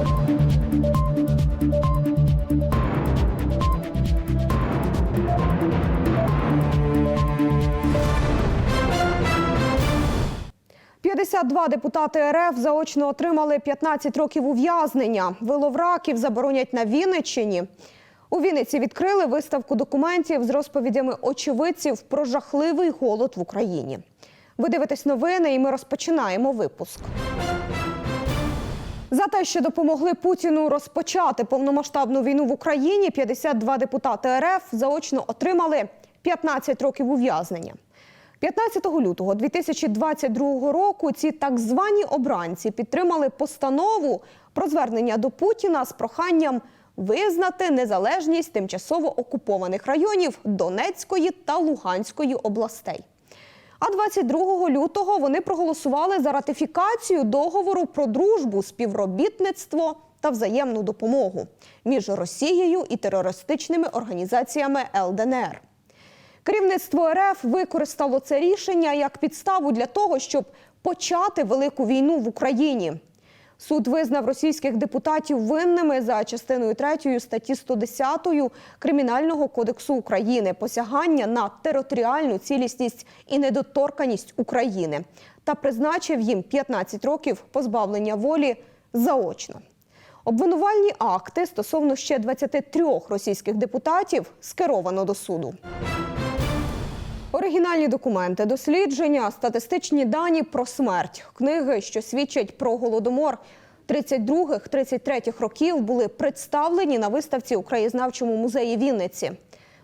– 52 депутати РФ заочно отримали 15 років ув'язнення. Виловраків заборонять на Вінниччині. У Вінниці відкрили виставку документів з розповідями очевидців про жахливий голод в Україні. Ви дивитесь новини, і ми розпочинаємо випуск. За те, що допомогли Путіну розпочати повномасштабну війну в Україні, 52 депутати РФ заочно отримали 15 років ув'язнення. 15 лютого 2022 року ці так звані обранці підтримали постанову про звернення до Путіна з проханням визнати незалежність тимчасово окупованих районів Донецької та Луганської областей. А 22 лютого вони проголосували за ратифікацію договору про дружбу, співробітництво та взаємну допомогу між Росією і терористичними організаціями ЛДНР. Керівництво РФ використало це рішення як підставу для того, щоб почати велику війну в Україні. Суд визнав російських депутатів винними за частиною 3 статті 110 Кримінального кодексу України посягання на територіальну цілісність і недоторканість України та призначив їм 15 років позбавлення волі заочно. Обвинувальні акти стосовно ще 23 російських депутатів скеровано до суду. Оригінальні документи, дослідження, статистичні дані про смерть, книги, що свідчать про голодомор 32-33 років, були представлені на виставці у краєзнавчому музеї Вінниці.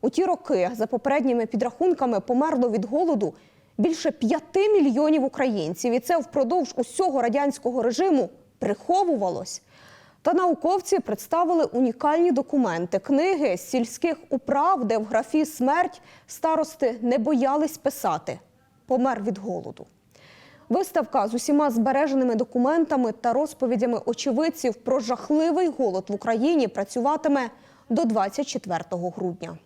У ті роки, за попередніми підрахунками, померло від голоду більше 5 мільйонів українців, і це впродовж усього радянського режиму приховувалось. Та науковці представили унікальні документи, книги сільських управ, де в графі смерть старости не боялись писати. Помер від голоду. Виставка з усіма збереженими документами та розповідями очевидців про жахливий голод в Україні працюватиме до 24 грудня.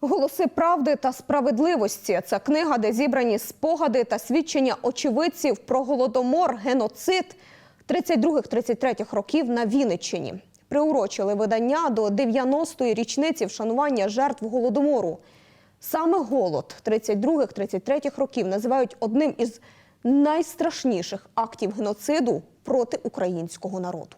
Голоси правди та справедливості це книга, де зібрані спогади та свідчення очевидців про голодомор, геноцид 32-33 років на Вінниччині. Приурочили видання до 90-ї річниці вшанування жертв голодомору. Саме голод 32-33 років називають одним із найстрашніших актів геноциду проти українського народу.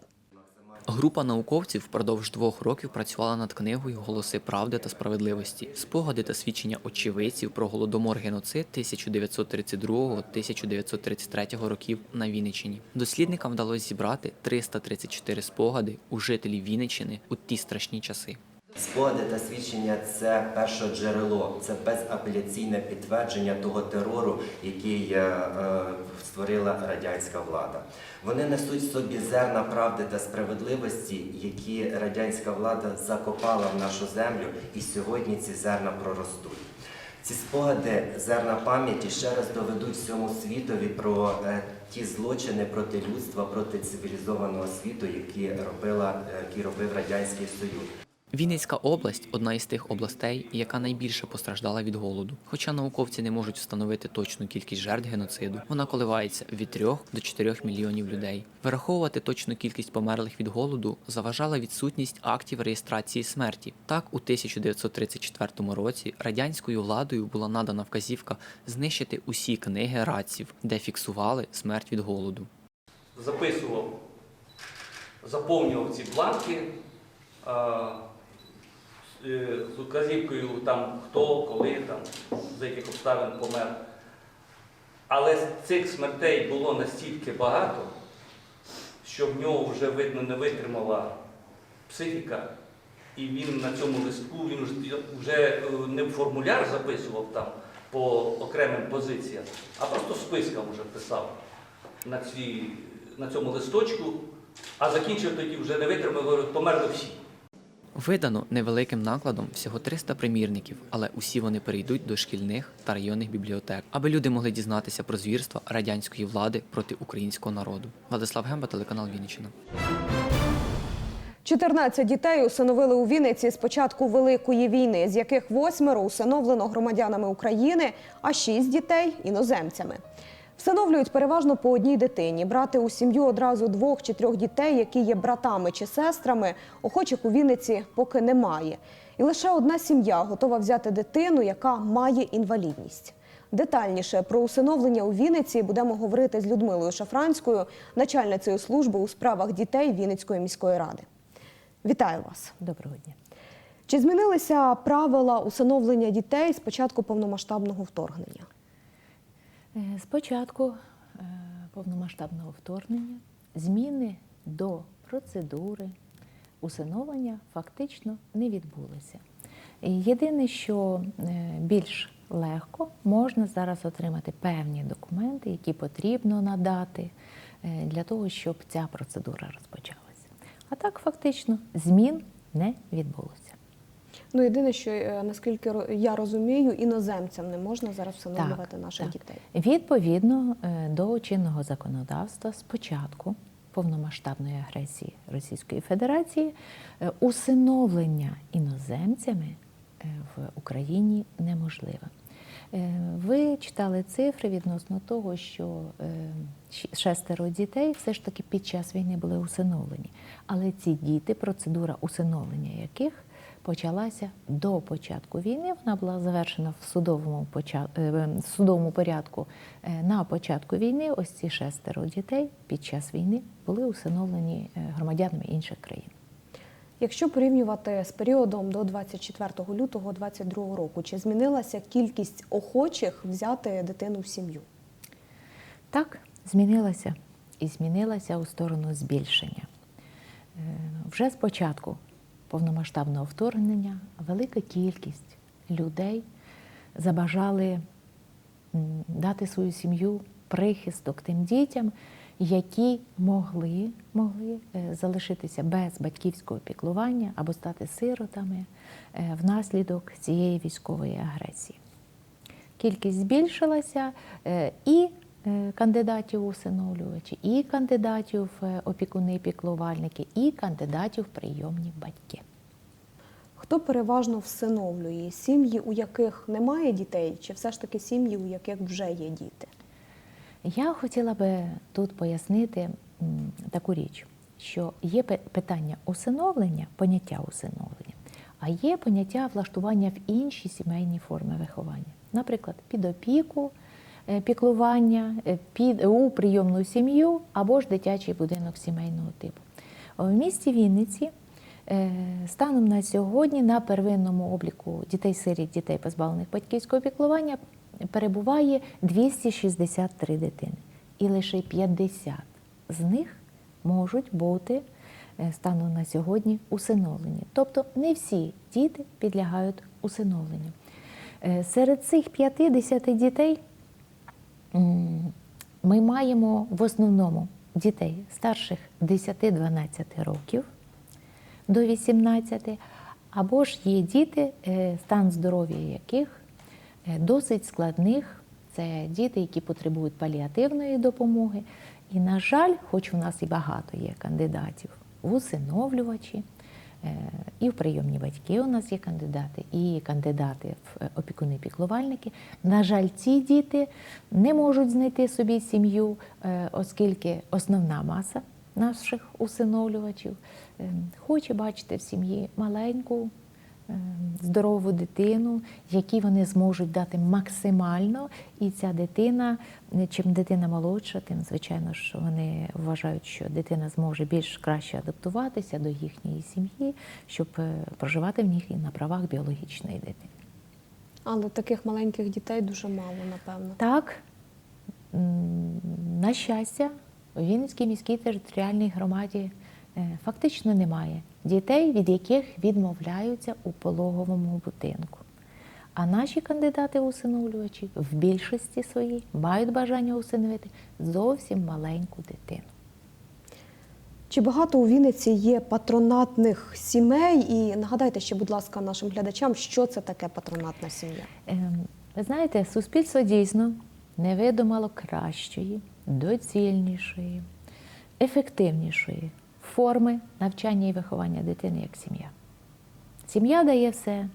Група науковців впродовж двох років працювала над книгою Голоси правди та справедливості, спогади та свідчення очевидців про голодомор геноцид 1932-1933 років на Вінниччині. Дослідникам вдалося зібрати 334 спогади у жителів Вінниччини у ті страшні часи. Спогади та свідчення це перше джерело, це безапеляційне підтвердження того терору, який е, е, створила радянська влада. Вони несуть собі зерна правди та справедливості, які радянська влада закопала в нашу землю, і сьогодні ці зерна проростуть. Ці спогади зерна пам'яті ще раз доведуть всьому світові про е, ті злочини проти людства, проти цивілізованого світу, які робила, які робив радянський союз. Вінницька область одна із тих областей, яка найбільше постраждала від голоду. Хоча науковці не можуть встановити точну кількість жертв геноциду, вона коливається від 3 до 4 мільйонів людей. Вираховувати точну кількість померлих від голоду заважала відсутність актів реєстрації смерті. Так, у 1934 році радянською владою була надана вказівка знищити усі книги радців, де фіксували смерть від голоду. записував, заповнював ці бланки з указівкою там хто, коли, там, за яких обставин помер. Але цих смертей було настільки багато, що в нього вже видно не витримала психіка, і він на цьому листку він вже- е, не формуляр записував там по окремим позиціям, а просто списком вже писав на, ці, на цьому листочку, а закінчив тоді вже не витримав, померли всі. Видано невеликим накладом всього 300 примірників, але усі вони перейдуть до шкільних та районних бібліотек, аби люди могли дізнатися про звірства радянської влади проти українського народу. Владислав Гемба, телеканал Вінниччина. 14 дітей усиновили у Вінниці з початку Великої війни, з яких восьмеро усиновлено громадянами України, а шість дітей іноземцями. Встановлюють переважно по одній дитині. Брати у сім'ю одразу двох чи трьох дітей, які є братами чи сестрами, охочих у Вінниці поки немає. І лише одна сім'я готова взяти дитину, яка має інвалідність. Детальніше про усиновлення у Вінниці будемо говорити з Людмилою Шафранською, начальницею служби у справах дітей Вінницької міської ради. Вітаю вас! Доброго дня. Чи змінилися правила усиновлення дітей з початку повномасштабного вторгнення? Е, Спочатку е, повномасштабного вторгнення зміни до процедури усиновлення фактично не відбулися. Єдине, що е, більш легко можна зараз отримати певні документи, які потрібно надати для того, щоб ця процедура розпочалася. А так фактично змін не відбулося. Ну, єдине, що е, наскільки я розумію, іноземцям не можна зараз встановлювати Так, наших так. дітей. Відповідно е, до чинного законодавства, спочатку повномасштабної агресії Російської Федерації, е, усиновлення іноземцями в Україні неможливе. Ви читали цифри відносно того, що шестеро дітей все ж таки під час війни були усиновлені. Але ці діти, процедура усиновлення яких почалася до початку війни. Вона була завершена в судовому, е, в судовому порядку е, на початку війни. Ось ці шестеро дітей під час війни були усиновлені е, громадянами інших країн. Якщо порівнювати з періодом до 24 лютого 2022 року, чи змінилася кількість охочих взяти дитину в сім'ю? Так, змінилася і змінилася у сторону збільшення. Вже з початку повномасштабного вторгнення велика кількість людей забажали дати свою сім'ю прихисток тим дітям, які могли, могли е, залишитися без батьківського піклування або стати сиротами е, внаслідок цієї військової агресії. Кількість збільшилася е, і кандидатів у усиновлювачі, і кандидатів в опікуни, піклувальники, і кандидатів прийомні батьки. Хто переважно всиновлює? Сім'ї, у яких немає дітей, чи все ж таки сім'ї, у яких вже є діти? Я хотіла би тут пояснити таку річ, що є питання усиновлення, поняття усиновлення, а є поняття влаштування в інші сімейні форми виховання. Наприклад, під опіку, е, піклування, е, під, у прийомну сім'ю або ж дитячий будинок сімейного типу. В місті Вінниці е, станом на сьогодні на первинному обліку дітей-сиріт, дітей позбавлених батьківського піклування перебуває 263 дитини. І лише 50 з них можуть бути е, станом на сьогодні усиновлені. Тобто не всі діти підлягають усиновленню. Е, Серед цих 50 дітей ми маємо в основному дітей старших 10-12 років до 18, або ж є діти, е, стан здоров'я яких е, досить складних. Це діти, які потребують паліативної допомоги. І, на жаль, хоч у нас і багато є кандидатів в усиновлювачі, і в прийомні батьки у нас є кандидати, і кандидати в е, опікуни-піклувальники. На жаль, ці діти не можуть знайти собі сім'ю, е, оскільки основна маса наших усиновлювачів е, хоче бачити в сім'ї маленьку, е, здорову дитину, якій вони зможуть дати максимально. І ця дитина, е, чим дитина молодша, тим звичайно що вони вважають, що дитина зможе більш краще адаптуватися до їхньої сім'ї, щоб е, проживати в них і на правах біологічної дитини. Але таких маленьких дітей дуже мало, напевно. Так, на щастя, у Вінницькій міській територіальній громаді е, фактично немає дітей, від яких відмовляються у пологовому будинку. А наші кандидати усиновлювачі в більшості своїй мають бажання усиновити зовсім маленьку дитину. Чи багато у Вінниці є патронатних сімей? І нагадайте ще, будь ласка, нашим глядачам, що це таке патронатна сім'я? Ем, Ви знаєте, суспільство дійсно не видумало кращої, доцільнішої, ефективнішої форми навчання і виховання дитини як сім'я. Сім'я дає все.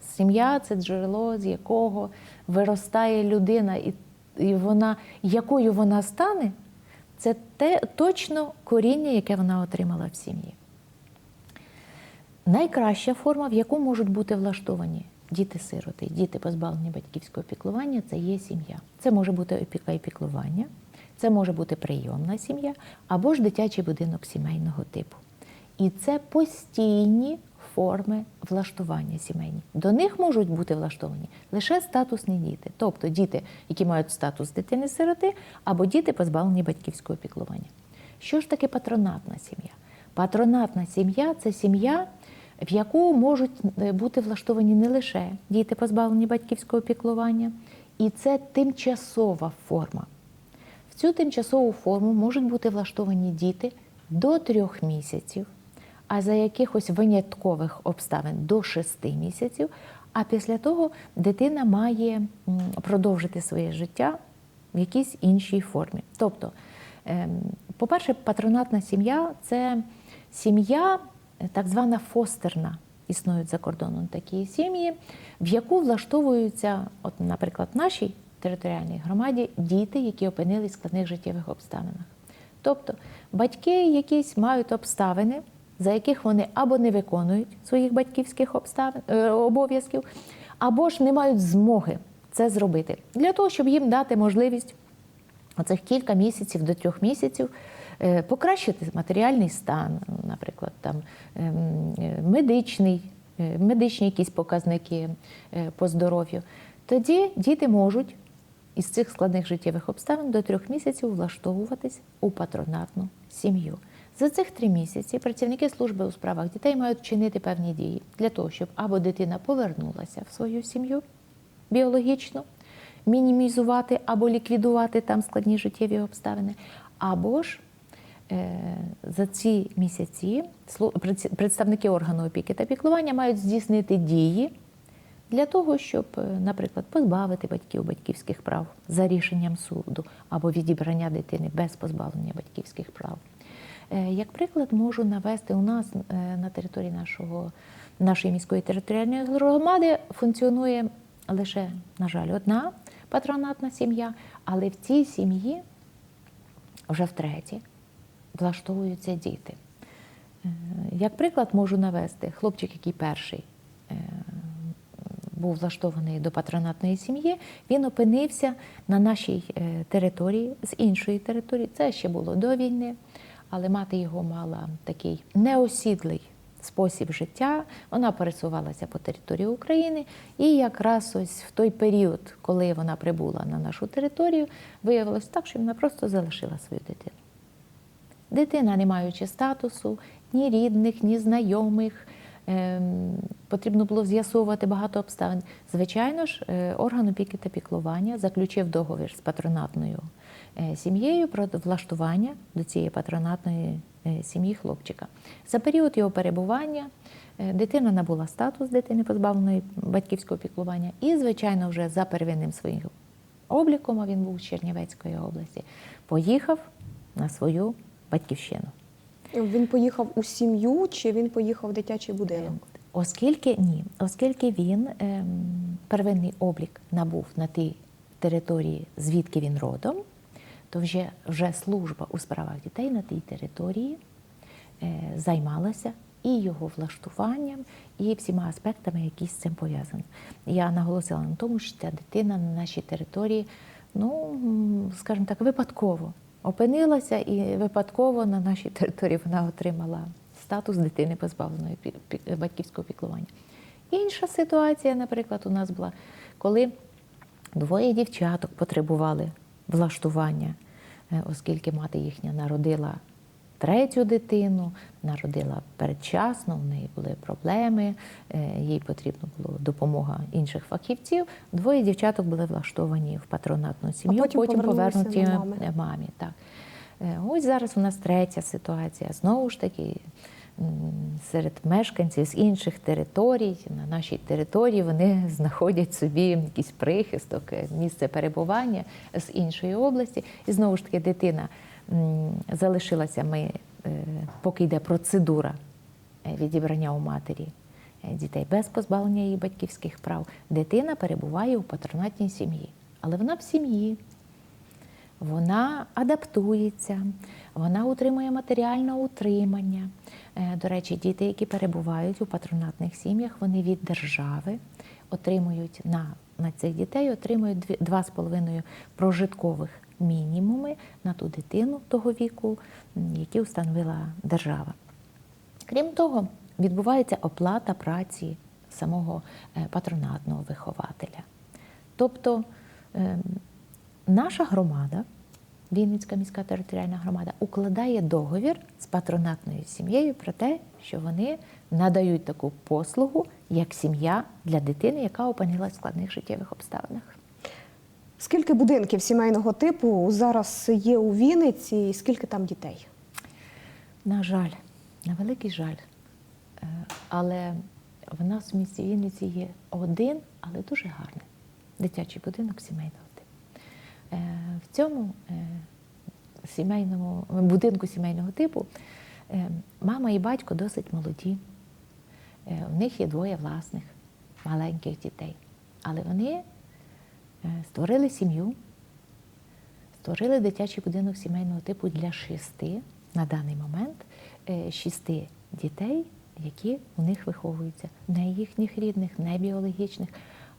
Сім'я це джерело, з якого виростає людина і і вона, якою вона стане, це те точно коріння, яке вона отримала в сім'ї. Найкраща форма, в яку можуть бути влаштовані діти-сироти, діти позбавлені батьківського піклування, це є сім'я. Це може бути опіка і піклування, це може бути прийомна сім'я або ж дитячий будинок сімейного типу. І це постійні форми влаштування сімейні. До них можуть бути влаштовані лише статусні діти, тобто діти, які мають статус дитини-сироти, або діти позбавлені батьківського піклування. Що ж таке патронатна сім'я? Патронатна сім'я це сім'я, в яку можуть е, бути влаштовані не лише діти, позбавлені батьківського піклування, і це тимчасова форма. Цю тимчасову форму можуть бути влаштовані діти до трьох місяців, а за якихось виняткових обставин до шести місяців. А після того дитина має продовжити своє життя в якійсь іншій формі. Тобто, ем, по-перше, патронатна сім'я це сім'я так звана фостерна. Існують за кордоном такі сім'ї, в яку влаштовуються, от, наприклад, нашій територіальній громаді діти, які опинились в складних життєвих обставинах. Тобто батьки якісь мають обставини, за яких вони або не виконують своїх батьківських обставин, е, обов'язків, або ж не мають змоги це зробити для того, щоб їм дати можливість оцих кілька місяців до трьох місяців е, покращити матеріальний стан, наприклад, там ем, е, медичний, медичні якісь показники по здоров'ю. Тоді діти можуть із цих складних життєвих обставин до трьох місяців влаштовуватись у патронатну сім'ю. За цих три місяці працівники служби у справах дітей мають вчинити певні дії для того, щоб або дитина повернулася в свою сім'ю біологічну, мінімізувати або ліквідувати там складні життєві обставини, або ж е, за ці місяці представники органу опіки та піклування мають здійснити дії для того, щоб, е, наприклад, позбавити батьків батьківських прав за рішенням суду або відібрання дитини без позбавлення батьківських прав. Е, Як приклад, можу навести у нас е, на території нашого, нашої міської територіальної громади функціонує лише, на жаль, одна патронатна сім'я, але в цій сім'ї вже втретє влаштовуються діти. Як приклад можу навести хлопчик, який перший був влаштований до патронатної сім'ї, він опинився на нашій е, території з іншої території. Це ще було до війни, але мати його мала такий неосідлий спосіб життя. Вона пересувалася по території України, і якраз ось в той період, коли вона прибула на нашу територію, виявилось так, що вона просто залишила свою дитину. Дитина, не маючи статусу, ні рідних, ні знайомих, потрібно було з'ясовувати багато обставин. Звичайно ж, е, орган опіки та піклування заключив договір з патронатною е, сім'єю про влаштування до цієї патронатної е, сім'ї хлопчика. За період його перебування дитина набула статус дитини, позбавленої батьківського піклування, і, звичайно, вже за первинним своїм обліком, а він був з Чернівецької області, поїхав на свою батьківщину. Він поїхав у сім'ю чи він поїхав в дитячий будинок? Оскільки ні, оскільки він ем, первинний облік набув на тій території, звідки він родом, то вже, вже служба у справах дітей на тій території е, займалася і його влаштуванням, і всіма аспектами, які з цим пов'язані. Я наголосила на тому, що ця дитина на нашій території, ну скажімо так, випадково опинилася, і випадково на нашій території вона отримала статус дитини позбавленої батьківського піклування. Інша ситуація, наприклад, у нас була, коли двоє дівчаток потребували влаштування, е, оскільки мати їхня народила третю дитину, народила передчасно, у неї були проблеми, е, їй потрібна була допомога інших фахівців. Двоє дівчаток були влаштовані в патронатну сім'ю, потім повернулися повернуті до мами. е, мамі. Так. Е, Ось зараз у нас третя ситуація. Знову ж таки, серед мешканців з інших територій, на нашій території вони знаходять собі якийсь прихисток, місце перебування з іншої області. І знову ж таки, дитина залишилася ми, е, поки йде процедура е, відібрання у матері е, дітей без позбавлення її батьківських прав. Дитина перебуває у патронатній сім'ї, але вона в сім'ї, вона адаптується, вона утримує матеріальне утримання. До речі, діти, які перебувають у патронатних сім'ях, вони від держави отримують на, на цих дітей отримують дві- два з половиною прожиткових мінімуми на ту дитину того віку, які встановила держава. Крім того, відбувається оплата праці самого е, патронатного вихователя. Тобто ем, наша громада, Вінницька міська територіальна громада, укладає договір з патронатною сім'єю про те, що вони надають таку послугу як сім'я для дитини, яка опинилась в складних життєвих обставинах. Скільки будинків сімейного типу зараз є у Вінниці і скільки там дітей? На жаль, на великий жаль. Е, Але в нас в місті Вінниці є один, але дуже гарний дитячий будинок сімейного типу. Е, В цьому е, сімейному будинку сімейного типу мама і батько досить молоді. У них є двоє власних маленьких дітей. Але вони створили сім'ю, створили дитячий будинок сімейного типу для шести на даний момент е, шести дітей, які у них виховуються, не їхніх рідних, не біологічних,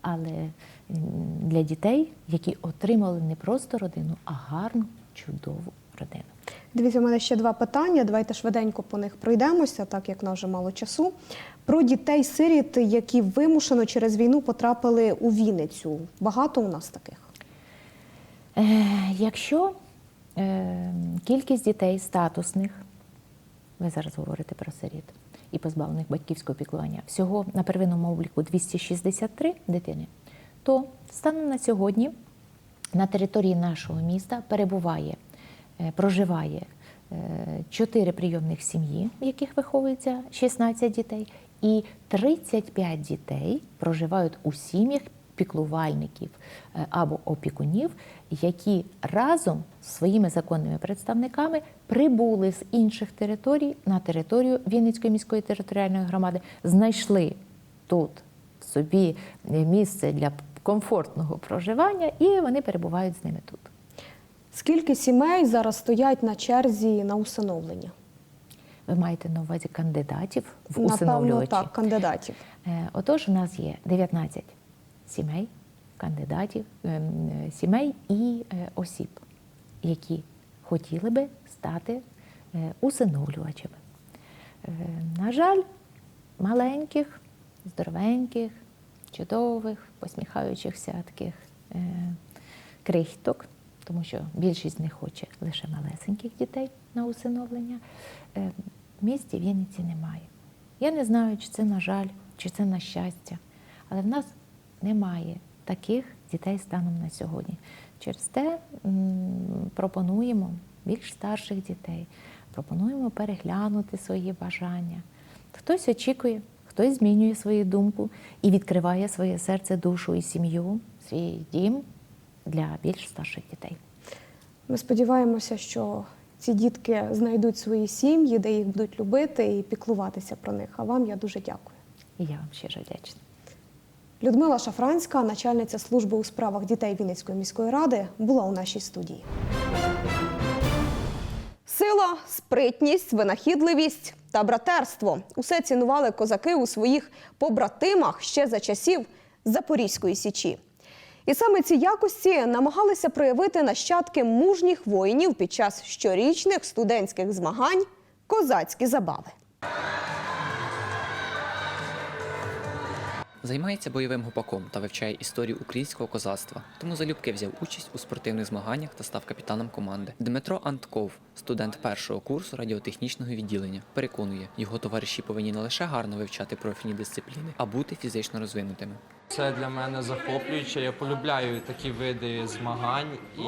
але для дітей, які отримали не просто родину, а гарну, чудову родину. Дивіться, у мене ще два питання. Давайте швиденько по них пройдемося, так як нам вже мало часу. Про дітей-сиріт, які вимушено через війну потрапили у Вінницю. Багато у нас таких. Е, Якщо е, кількість дітей статусних, ви зараз говорите про сиріт і позбавлених батьківського піклування, всього на первинному обліку 263 дитини, то станом на сьогодні на території нашого міста перебуває, проживає е, 4 прийомних сім'ї, в яких виховується 16 дітей, і 35 дітей проживають у сім'ях піклувальників е, або опікунів, які разом з своїми законними представниками прибули з інших територій на територію Вінницької міської територіальної громади, знайшли тут собі місце для комфортного проживання, і вони перебувають з ними тут. Скільки сімей зараз стоять на черзі на усиновлення? Ви маєте на увазі кандидатів в Напевно, усиновлювачі? так, кандидатів. Е, Отож, у нас є 19 сімей, кандидатів, ем, е, сімей і е, осіб, які хотіли би стати усиновлювачами. На жаль, маленьких, здоровеньких, чудових, посміхаючихся таких крихток, тому що більшість не хоче лише малесеньких дітей на усиновлення. Е, В місті Вінниці немає. Я не знаю, чи це на жаль, чи це на щастя, але в нас немає таких дітей станом на сьогодні. Через те пропонуємо більш старших дітей, пропонуємо переглянути свої бажання. Хтось очікує, хтось змінює свою думку і відкриває своє серце, душу і сім'ю, свій дім для більш старших дітей. Ми сподіваємося, що ці дітки знайдуть свої сім'ї, де їх будуть любити і піклуватися про них. А вам я дуже дякую. І я вам щиро вдячна. Людмила Шафранська, начальниця служби у справах дітей Вінницької міської ради, була у нашій студії. Сила, спритність, винахідливість та братерство усе цінували козаки у своїх побратимах ще за часів Запорізької січі. І саме ці якості намагалися проявити нащадки мужніх воїнів під час щорічних студентських змагань козацькі забави. Займається бойовим гопаком та вивчає історію українського козацтва. Тому залюбки взяв участь у спортивних змаганнях та став капітаном команди. Дмитро Антков, студент першого курсу радіотехнічного відділення, переконує, його товариші повинні не лише гарно вивчати профільні дисципліни, а бути фізично розвинутими. Це для мене захоплююче. Я полюбляю такі види змагань і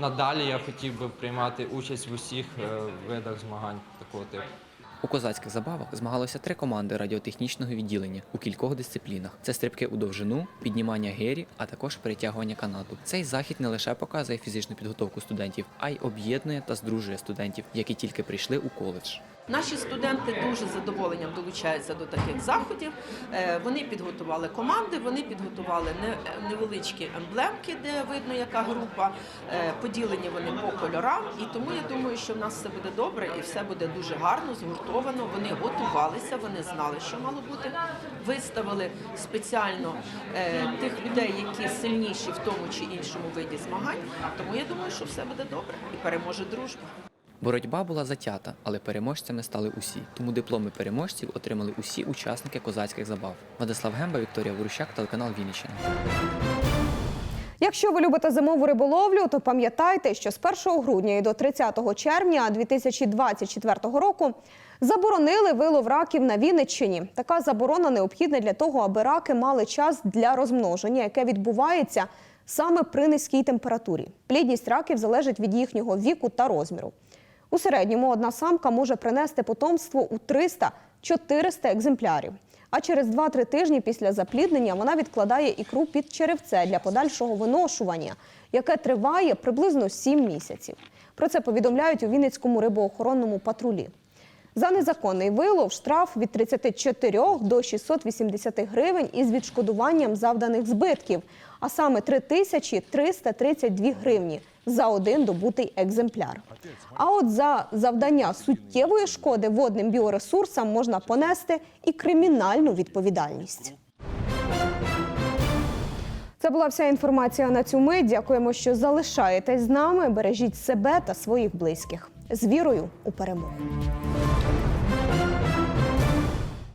надалі я хотів би приймати участь в усіх е, видах змагань такого типу. У козацьких забавах змагалося три команди радіотехнічного відділення у кількох дисциплінах: це стрибки у довжину, піднімання гирі, а також перетягування канату. Цей захід не лише показує фізичну підготовку студентів, а й об'єднує та здружує студентів, які тільки прийшли у коледж. Наші студенти дуже задоволенням долучаються до таких заходів. Е, Вони підготували команди, вони підготували невеличкі емблемки, де видно, яка група. Е, Поділені вони по кольорам. І тому я думаю, що в нас все буде добре і все буде дуже гарно, згуртовано. Вони готувалися, вони знали, що мало бути. Виставили спеціально е, тих людей, які сильніші в тому чи іншому виді змагань. Тому я думаю, що все буде добре і переможе дружба. Боротьба була затята, але переможцями стали усі. Тому дипломи переможців отримали усі учасники козацьких забав. Владислав Гемба, Вікторія Ворущак, телеканал Вінниччина. Якщо ви любите зимову риболовлю, то пам'ятайте, що з 1 грудня і до 30 червня 2024 року заборонили вилов раків на Вінниччині. Така заборона необхідна для того, аби раки мали час для розмноження, яке відбувається саме при низькій температурі. Плідність раків залежить від їхнього віку та розміру. У середньому одна самка може принести потомство у 300-400 екземплярів. А через 2-3 тижні після запліднення вона відкладає ікру під черевце для подальшого виношування, яке триває приблизно 7 місяців. Про це повідомляють у Вінницькому рибоохоронному патрулі. За незаконний вилов штраф від 34 до 680 гривень із відшкодуванням завданих збитків, а саме 3332 гривні за один добутий екземпляр. А от за завдання суттєвої шкоди водним біоресурсам можна понести і кримінальну відповідальність. Це була вся інформація на цю мить. Дякуємо, що залишаєтесь з нами. Бережіть себе та своїх близьких з вірою у перемогу.